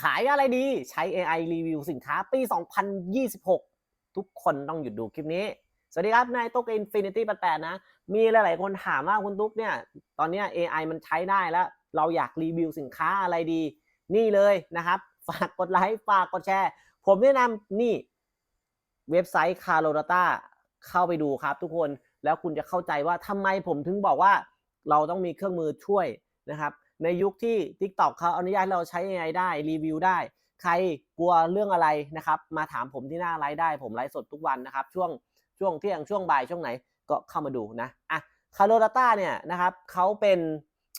ขายอะไรดีใช้ AI รีวิวสินค้าปี 2026 ทุกคนต้องหยุดดูคลิปนี้ สวัสดีครับ นายตุ๊ก Infinity 88นะ มีหลาย ๆ คนถามว่าคุณตุ๊กเนี่ย ตอนนี้ AI มันใช้ได้แล้ว เราอยากรีวิวสินค้าอะไรดี นี่เลยนะครับ ฝากกดไลค์ ฝากกดแชร์ ผมแนะนำนี่ เว็บไซต์ c a r o d a t a เข้าไปดูครับทุกคน แล้วคุณจะเข้าใจว่าทำไมผมถึงบอกว่า เราต้องมีเครื่องมือช่วยนะครับในยุคที่ TikTok เขาอนุญาตเราใช้ AI ได้รีวิวได้ ใครกลัวเรื่องอะไรนะครับ มาถามผมที่หน้าไลฟ์ได้ผมไลฟ์สดทุกวันนะครับ ช่วงช่วงเที่ยงช่วงบ่ายช่วงไหนก็เข้ามาดูนะอะ c a r o d a t a เนี่ยนะครับเขาเป็น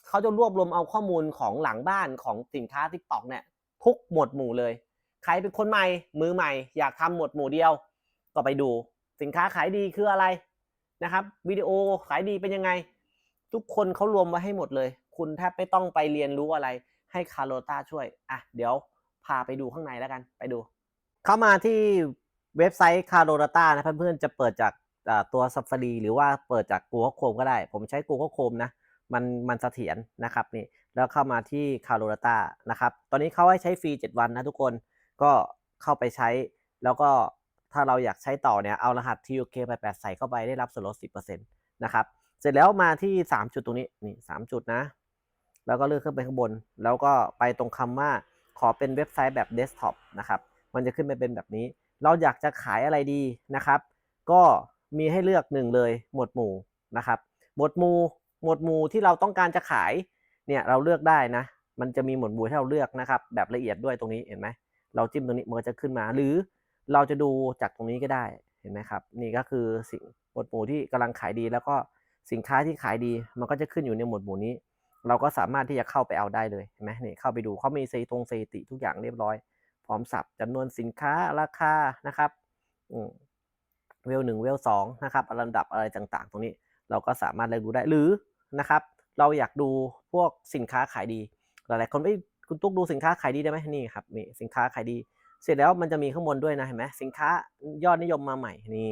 เขาจะรวบรวมเอาข้อมูลของหลังบ้านของสินค้า TikTok เนี่ยทุกหมวดหมู่เลย ใครเป็นคนใหม่มือใหม่ อยากทำหมวดหมู่เดียว ก็ไปดู สินค้าขายดีคืออะไรนะครับวิดีโอขายดีเป็นยังไง ทุกคนเขารวมไว้ให้หมดเลย คุณแทบไม่ต้องไปเรียนรู้อะไร ให้คาร์โลตาช่วยอะเดี๋ยวพาไปดูข้างในแล้วกันไปดู เข้ามาที่เว็บไซต์คาร์โลตานะเพื่อนๆจะเปิดจากตัว Safari หรือว่าเปิดจาก Google Chrome ก็ได้ ผมใช้ Google Chrome นะมันมันเสถียรนะครับนี่แล้วเข้ามาที่ c a r o d a t a นะครับตอนนี้เขาให้ใช้ฟรี 7 วันนะทุกคนก็เข้าไปใช้ แล้วก็ถ้าเราอยากใช้ต่อเนี่ยเอารหัส TUK88 ใส่เข้าไปได้รับส่วนลด 10%นะครับเสร็จแล้วมาที่ 3 จุดตรงนี้นี่3จุดนะ แล้วก็เลื่อนขึ้นไปข้างบน แล้วก็ไปตรงคำว่าขอเป็นเว็บไซต์แบบเดสก์ท็อปนะครับ มันจะขึ้นไปเป็นแบบนี้ เราอยากจะขายอะไรดีนะครับ ก็มีให้เลือกหนึ่งเลย หมวดหมู่นะครับ หมวดหมู่ หมวดหมู่ที่เราต้องการจะขาย เนี่ยเราเลือกได้นะ มันจะมีหมวดหมู่ให้เราเลือกนะครับ แบบละเอียดด้วยตรงนี้เห็นไหม เราจิ้มตรงนี้มันก็จะขึ้นมา หรือเราจะดูจากตรงนี้ก็ได้ เห็นไหมครับ นี่ก็คือสิ่งหมวดหมู่ที่กำลังขายดี แล้วก็สินค้าที่ขายดี มันก็จะขึ้นอยู่ในหมวดหมู่นี้ เราก็สามารถที่จะเข้าไปเอาได้เลยเห็นไหมนี่เข้าไปดูเขามีสถิตรงสถิติทุกอย่างเรียบร้อย พร้อมสับจำนวนสินค้าราคานะครับอืมเวลหนึ่งเวลสองนะครับลำดับอะไรต่างๆ ตรงนี้เราก็สามารถเลือกดูได้หรือนะครับ เราอยากดูพวกสินค้าขายดี หลายๆคนเอ้คุณตุ๊กดูสินค้าขายดีได้ไหมนี่ครับนี่สินค้าขายดี เสร็จแล้วมันจะมีข้างบนด้วยนะเห็นไหมสินค้ายอดนิยมมาใหม่นี่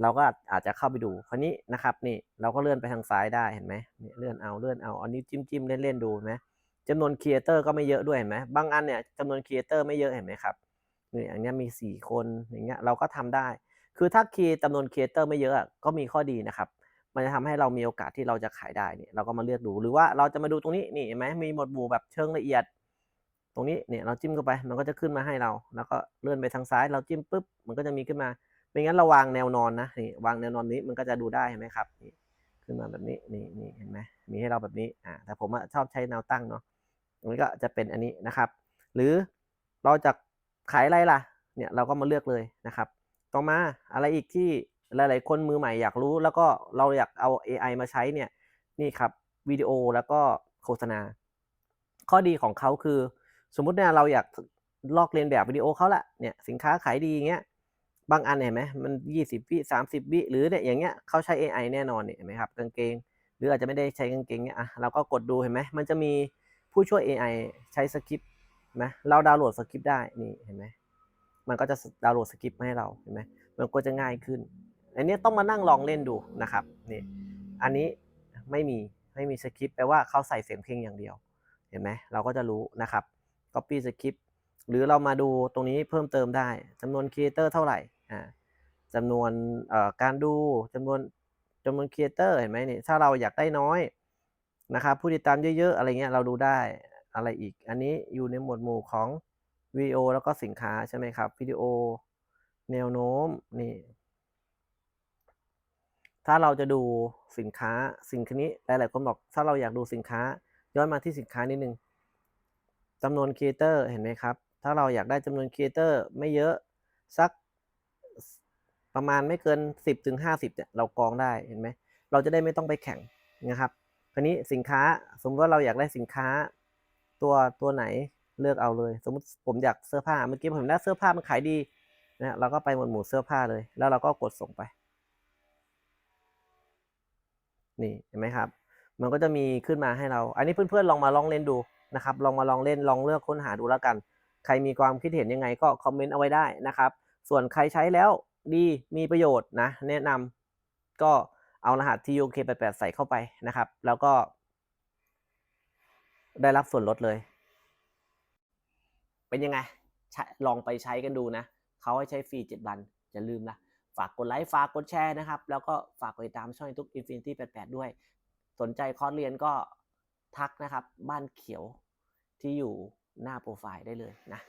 เราก็อาจจะเข้าไปดูคราวนี้นะครับนี่เราก็เลื่อนไปทางซ้ายได้เห็นไหมนี่เลื่อนเอาเลื่อนเอาอันนี้จิ้มจิ้มเล่นเล่นดูเห็นไหมจำนวนครีเอเตอร์ก็ไม่เยอะด้วยเห็นไหมบางอันเนี่ยจำนวนครีเอเตอร์ไม่เยอะเห็นไหมครับนี่อย่างเงี้ยมีสี่คนอย่างเงี้ยเราก็ทำได้ คือถ้าคีย์จำนวนครีเอเตอร์ไม่เยอะก็มีข้อดีนะครับ มันจะทำให้เรามีโอกาสที่เราจะขายได้เนี่ยเราก็มาเลือกดูหรือว่าเราจะมาดูตรงนี้นี่เห็นไหมมีหมวดหมู่แบบเชิงละเอียด ตรงนี้เนี่ยเราจิ้มเข้าไปมันก็จะขึ้นมาให้เรา แล้วก็เลื่อนไปทางซ้ายเราจิ้มปุ๊บมันก็จะมีขึ้นมา ไม่งั้นเราวางแนวนอนนะนี่วางแนวนอนนี้มันก็จะดูได้เห็นไหมครับนี่ขึ้นมาแบบนี้นี่นี่เห็นไหมมีให้เราแบบนี้อ่าแต่ผมชอบใช้แนวตั้งเนาะอันนี้ก็จะเป็นอันนี้นะครับ หรือเราจะขายอะไรล่ะเนี่ยเราก็มาเลือกเลยนะครับ ต่อมาอะไรอีกที่หลาย ๆ คนมือใหม่อยากรู้ แล้วก็เราอยากเอา AI มาใช้เนี่ยนี่ครับวิดีโอแล้วก็โฆษณา ข้อดีของเขาคือ สมมุติเนี่ยเราอยากลอกเลียนแบบวิดีโอเขาละเนี่ยสินค้าขายดีอย่างเงี้ย บางอันเห็นไหมมัน 20 วิ 30 วิ หรือเนี่ยอย่างเงี้ยเขาใช้ AI แน่นอนเนี่ยเห็นไหมครับกางเกง หรืออาจจะไม่ได้ใช้กางเกงเนี่ยอะเราก็กดดูเห็นไหมมันจะมีผู้ช่วย AI ใช้สคริปต์นะเราดาวน์โหลดสคริปต์ได้นี่เห็นไหมมันก็จะดาวน์โหลดสคริปต์มาให้เราเห็นไหมมันก็จะง่ายขึ้น อันนี้ต้องมานั่งลองเล่นดูนะครับนี่อันนี้ไม่มีไม่มีสคริปต์แปลว่าเขาใส่เสียงเพลงอย่างเดียว เห็นไหมเราก็จะรู้นะครับ copy script หรือเรามาดูตรงนี้เพิ่มเติมได้จำนวนครีเอเตอร์เท่าไหร่ อ่าจำนวนการดูจำนวนจำนวนครีเอเตอร์เห็นไหมนี่ถ้าเราอยากได้น้อยนะครับผู้ติดตามเยอะๆ อะไรเงี้ยเราดูได้อะไรอีก อันนี้อยู่ในหมวดหมู่ของวิดีโอแล้วก็สินค้าใช่ไหมครับวิดีโอแนวโน้มนี่ถ้าเราจะดูสินค้าสินค้านี้หลายๆคนบอกถ้าเราอยากดูสินค้าย้อนมาที่สินค้านิดนึงจำนวนครีเอเตอร์เห็นไหมครับ ถ้าเราอยากได้จำนวนครีเอเตอร์ไม่เยอะสัก ประมาณไม่เกิน 10ถึง50เนี่ยเรากองได้เห็นไหมเราจะได้ไม่ต้องไปแข่งนะครับคราวนี้สินค้าสมมติว่าเราอยากได้สินค้าตัวตัวไหนเลือกเอาเลย สมมติผมอยากเสื้อผ้าเมื่อกี้ผมเห็นแล้วเสื้อผ้ามันขายดีนะเราก็ไปหมวดหมู่เสื้อผ้าเลย แล้วเราก็กดส่งไป นี่เห็นไหมครับ มันก็จะมีขึ้นมาให้เรา อันนี้เพื่อนๆลองมาลองเล่นดูนะครับ ลองมาลองเล่นลองเลือกค้นหาดูแล้วกัน ใครมีความคิดเห็นยังไงก็คอมเมนต์เอาไว้ได้นะครับ ส่วนใครใช้แล้ว ดีมีประโยชน์นะ แนะนำก็เอารหัส TUK88 ใส่เข้าไปนะครับ แล้วก็ ได้รับส่วนลดเลย เป็นยังไง ลองไปใช้กันดูนะ เขาให้ใช้ฟรี 7 วัน อย่าลืมนะ ฝากกดไลค์ ฝากกดแชร์นะครับ แล้วก็ฝากกดติดตามช่องทุก Infinity 88 ด้วย สนใจคอร์สเรียนก็ทักนะครับ บ้านเขียวที่อยู่หน้าโปรไฟล์ได้เลยนะ